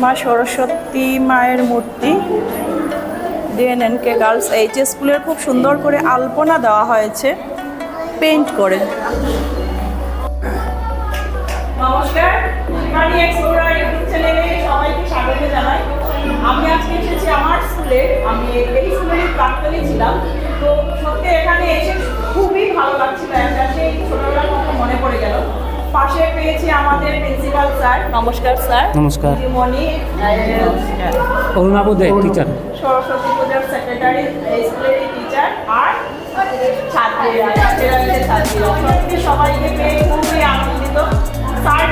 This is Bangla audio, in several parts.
মা সরস্বতী মায়ের মূর্তি ডিএনএনকে গার্লস এইচ স্কুলের খুব সুন্দর করে আলপনা দেওয়া হয়েছে পেন্ট করে। নমস্কার পেয়েছি আমাদের প্রিন্সিপাল স্যার। নমস্কার স্যার। নমস্কার। দিদিমণি অরুণাবু দে টিচার সরস্বতী পূজার সেক্রেটারি স্কুলের টিচার আর ছাত্রীরা ছাত্রীরা সবাইকে পেয়ে খুবই আনন্দিত। স্যার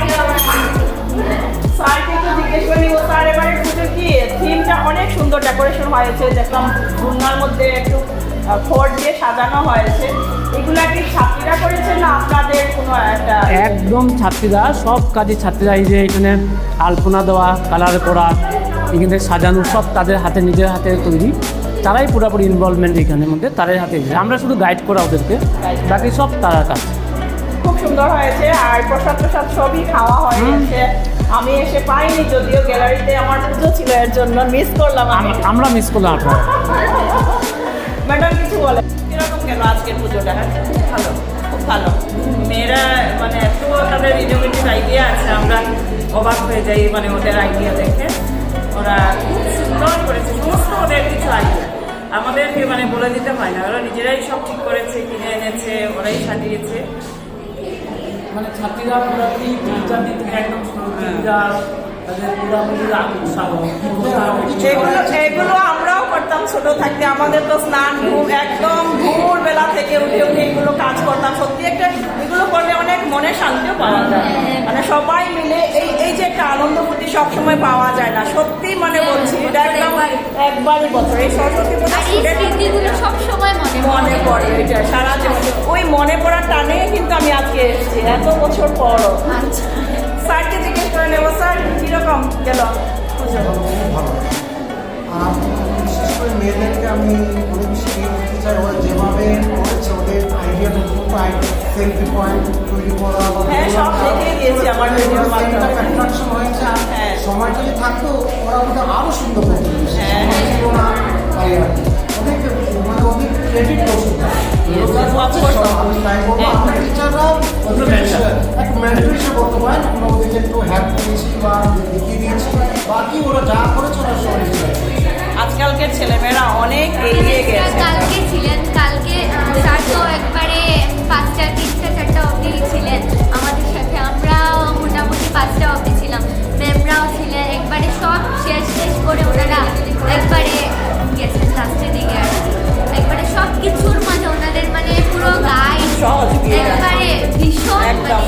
স্যারকে একটু জিজ্ঞেস করি স্যার এবারে পুজো কি থিমটা অনেক সুন্দর ডেকোরেশন হয়েছে। দেখলাম মধ্যে একটু খড় দিয়ে সাজানো হয়েছে। এগুলা কি ছাত্রীরা করেছে না আপনাদের কোনো একটা একদম ছাত্রীরা সব কাজে ছাত্রীরা এই যে এখানে আলপনা দেওয়া কালার করা এখানে সাজানো সব তাদের হাতে নিজের হাতে তৈরি। তারাই পুরোপুরি ইনভলভমেন্ট এখানের মধ্যে তাদের হাতে আমরা শুধু গাইড করা ওদেরকে বাকি সব তারা কাজ। খুব সুন্দর হয়েছে আর প্রসাদ প্রসাদ সবই খাওয়া হয়েছে আমি এসে পাইনি যদিও গ্যালারিতে আমার পুজো ছিল এর জন্য মিস করলাম আমি। আমরা মিস করলাম আপনার। ম্যাডাম কিছু বলে কীরকম গেল আজকের পুজোটা? ভালো খুব ভালো। মেয়েরা মানে এত তাদের ইনোভেটিভ আইডিয়া আছে আমরা অবাক হয়ে যাই মানে ওদের আইডিয়া দেখে। ওরা খুব সুন্দর করেছে সমস্ত ওদের কিছু আইডিয়া আমাদেরকে মানে বলে দিতে হয় না ওরা নিজেরাই সব ঠিক করেছে কিনে এনেছে ওরাই সাজিয়েছে। মানে ছাত্রীরা পুরোপুরি টিচার দিক থেকে একদম এগুলো আমরাও করতাম ছোট থাকতে, আমাদের তো স্নান, ঘুম, একদম ভোর থেকে উঠে উঠে কাজ করতাম। সত্যি একটা এগুলো করলে অনেক মনে শান্তিও পাওয়া যায় মানে সবাই মিলে এই এই যে একটা আনন্দ ফুর্তি সবসময় পাওয়া যায় না। সত্যি মানে বলছি এটা একদম একবারই বছর এই সরস্বতী পুজো স্মৃতিগুলো সবসময় মনে মনে পড়ে এটা সারা জীবন। ওই মনে পড়ার টানে কিন্তু আমি আজকে এসেছি এত বছর পরও। আচ্ছা। স্যারকে জিজ্ঞেস করে নেব স্যার কীরকম গেল বিশেষ করে মেয়েদেরকে আমি অনেক বেশি করতে চাই ওরা যেভাবে ওদের আইডিয়া নতুন সেলফি পয়েন্ট তৈরি করা হ্যাঁ, মাধ্যমে। হয়েছে হ্যাঁ। সময় যদি থাকতো ওরা ওটা আরও সুন্দর করতো হ্যাঁ। না তাই আর কি। ওদের মানে ওদের ক্রেডিট করতে আমি তাই বলব আমরা টিচাররা ওদের মেন্টর হিসেবে করতে পারেন আমরা ওদেরকে একটু হেল্প করেছি বা দেখিয়ে দিয়েছি বাকি ওরা যা করেছে ওরা সবাই আজকালকের ছেলেমেয়েরা অনেক এগিয়ে গেছে ম্যামরাও ছিলেন একবারে সব শেষ শেষ করে ওনারা একবারে গেছেন লাস্টের দিকে আর একবারে সব কিছুর মাঝে ওনাদের মানে পুরো গাইড একবারে ভীষণ মানে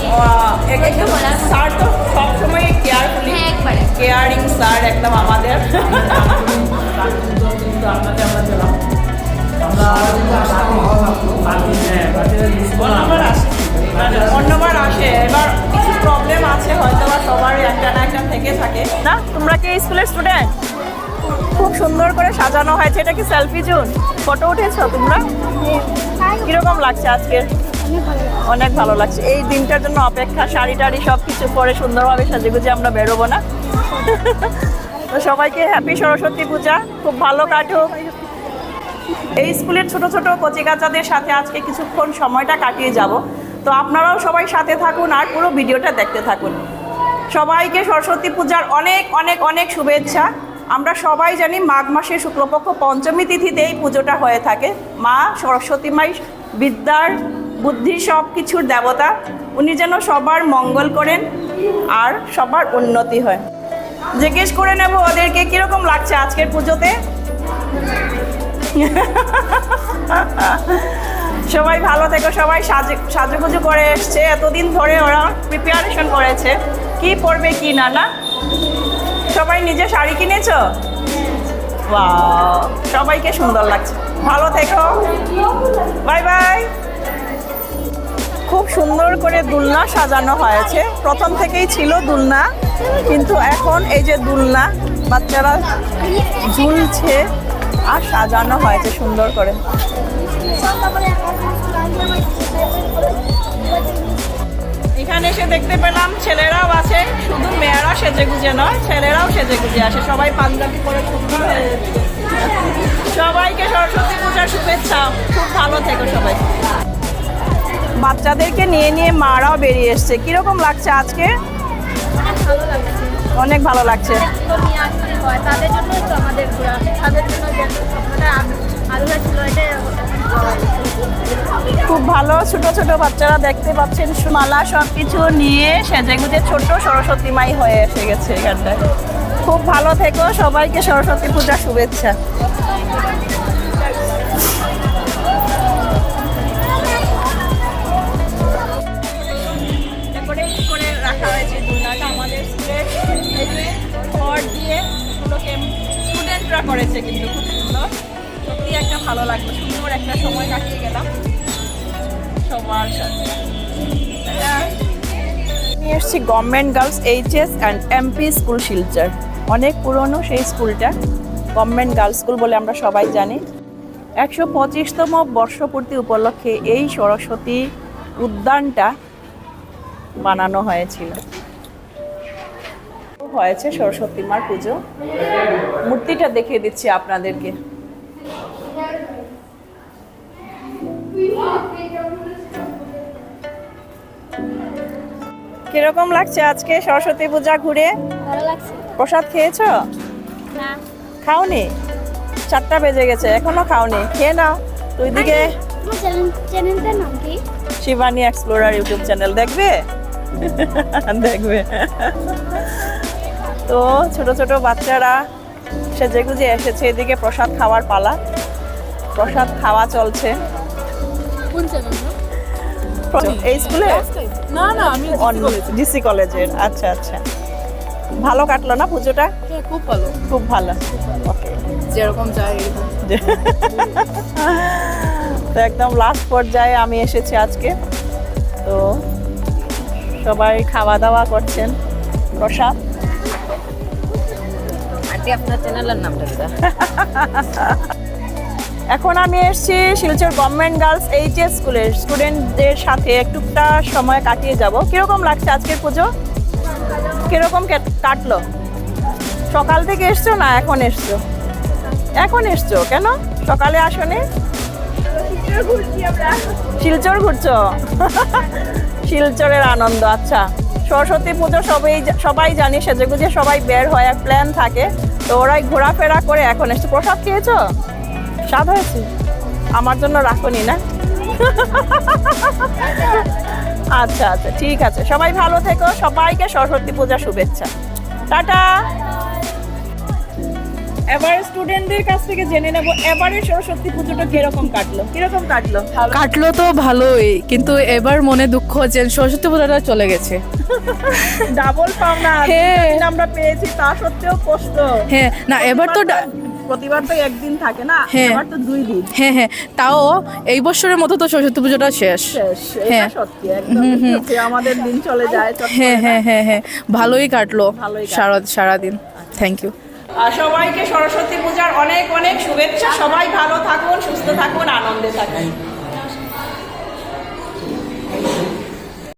সবসময় কেয়ারফুলি হ্যাঁ একবারে। কেয়ারিং স্যার একদম আমাদের। না থাকে। না, তোমরা কি স্কুলের স্টুডেন্ট খুব সুন্দর করে সাজানো হয়েছে। এটা কি সেলফি জোন ফটো উঠেছো তোমরা? কীরকম লাগছে আজকে? অনেক ভালো লাগছে। এই দিনটার জন্য অপেক্ষা, শাড়ি টাড়ি সব কিছু পরে সুন্দরভাবে সাজে গুজে আমরা বেরোবো না। তো সবাইকে হ্যাপি সরস্বতী পূজা। খুব ভালো কাটুক। এই স্কুলের ছোট ছোট কচিকাচাদের সাথে আজকে কিছুক্ষণ সময়টা কাটিয়ে যাব। তো আপনারাও সবাই সাথে থাকুন আর পুরো ভিডিওটা দেখতে থাকুন। সবাইকে সরস্বতী পূজার অনেক অনেক অনেক শুভেচ্ছা। আমরা সবাই জানি মাঘ মাসের শুক্লপক্ষ পঞ্চমী তিথিতে এই পুজোটা হয়ে থাকে। মা, সরস্বতী মাই, বিদ্যার, বুদ্ধির সব কিছুর দেবতা, উনি যেন সবার মঙ্গল করেন আর সবার উন্নতি হয়। জিজ্ঞেস করে নেব ওদেরকে, কীরকম লাগছে আজকের পুজোতে? সবাই ভালো থেকো, সবাই সাজে, সাজুগুজু করে এসছে। এতদিন ধরে ওরা প্রিপারেশন করেছে। কি পরবে কি না না? সবাই নিজে শাড়ি কিনেছো? সবাইকে সুন্দর লাগছে। ভালো থেকো। বাই বাই খুব সুন্দর করে দুলনা সাজানো হয়েছে। প্রথম থেকেই ছিল দুলনা, কিন্তু এখন এই যে দুলনা, বাচ্চারা ঝুলছে আর সাজানো হয়েছে সুন্দর করে। এখানে এসে দেখতে পেলাম ছেলেরাও আছে শুধু মেয়েরা সেজে গুজে নয় ছেলেরাও সেজে গুজে আসে সবাই পাঞ্জাবি পরে সুন্দর সবাইকে সরস্বতী পূজার শুভেচ্ছা খুব ভালো থেকো সবাই। বাচ্চাদেরকে নিয়ে নিয়ে মারাও বেরিয়ে এসছে। কীরকম লাগছে আজকে? অনেক ভালো লাগছে। তো নিয়ে আসতে তাদের জন্যই তো আমাদের তাদের জন্য ভালো ছোট ছোট বাচ্চারা দেখতে পাচ্ছেন মালা সব কিছু নিয়ে সেজে গুজে ছোট সরস্বতী মাই হয়ে এসে গেছে এখানটায়। খুব ভালো থেকো, সবাইকে সরস্বতী পূজা শুভেচ্ছা। আমি এসেছি government girls HS and MP school Silchar. অনেক পুরনো সেই স্কুলটা গভর্নমেন্ট গার্লস স্কুল বলে আমরা সবাই জানি। একশো পঁচিশতম বর্ষপূর্তি উপলক্ষে এই সরস্বতী উদ্যানটা বানানো হয়েছিল। হয়েছে সরস্বতী মার পুজো। মূর্তিটা দেখিয়ে দিচ্ছি আপনাদেরকে। কীরকম লাগছে আজকে সরস্বতী পূজা ঘুরে? ভালো লাগছে। প্রসাদ খেয়েছো? না। খাওনি? চারটা বেজে গেছে এখনও খাওনি। খেয়ে নাও তুই দিকে। তোমার চ্যানেল চ্যানেলটার নাম কি? শিবানী এক্সপ্লোরার ইউটিউব চ্যানেল দেখবে? দেখবে। তো ছোট ছোট বাচ্চারা সেজে গুজে এসেছে এদিকে প্রসাদ খাওয়ার পালা। প্রসাদ খাওয়া চলছে। এই স্কুলে? না না আমি ডিসি কলেজের আচ্ছা আচ্ছা। ভালো কাটলো না পুজোটা? হ্যাঁ, খুব ভালো। খুব ভালো। ওকে যেরকম চাই। তো একদম লাস্ট পর্যায়ে আমি এসেছি আজকে। তো সবাই খাওয়া দাওয়া করছেন। প্রসাদ। আন্টি আপনার চ্যানেলের নামটা এখন আমি এসেছি শিলচর গভর্নমেন্ট গার্লস এইচএস স্কুলের স্টুডেন্টদের সাথে একটুটা সময় কাটিয়ে যাব। কীরকম লাগছে আজকের পুজো? কীরকম কেট- কাটলো? সকাল থেকে এসছো না এখন এসছো? এখন এসছো কেন? সকালে আসনি? শিলচর ঘুরছো? শিলচরের আনন্দ আচ্ছা। সরস্বতী পুজো সবাই সবাই জানি, সেজেগুজে সবাই বের হয় এক প্ল্যান থাকে। তো ওরাই ঘোরাফেরা করে এখন এসছো। প্রসাদ খেয়েছো? স্বাদ হয়েছে? আমার জন্য রাখনি না? আচ্ছা আচ্ছা ঠিক আছে। সবাই ভালো থেকো। সবাইকে সরস্বতী পূজা শুভেচ্ছা। টাটা! এবার স্টুডেন্টদের কাছ থেকে জেনে নেব এবারে সরস্বতী পুজোটা কীরকম কাটলো? কীরকম কাটলো? কাটলো তো ভালোই কিন্তু এবার মনে দুঃখ যে সরস্বতী পূজাটা চলে গেছে। ডাবল পাওনা হ্যাঁ। আমরা পেয়েছি তা সত্ত্বেও কষ্ট। হ্যাঁ না এবার তো প্রতিবার তো একদিন থাকে না হ্যাঁ। তো দুই দিন। হ্যাঁ হ্যাঁ। তাও এই বছরের মতো তো সরস্বতী পুজোটা শেষ। শেষ হ্যাঁ। সত্যি একদম। আমাদের দিন চলে যায় হ্যাঁ হ্যাঁ হ্যাঁ হ্যাঁ ভালোই কাটলো। সারা সারাদিন। থ্যাংক ইউ আর সবাইকে সরস্বতী পূজার অনেক অনেক শুভেচ্ছা। সবাই ভালো থাকুন সুস্থ থাকুন আনন্দে থাকুন।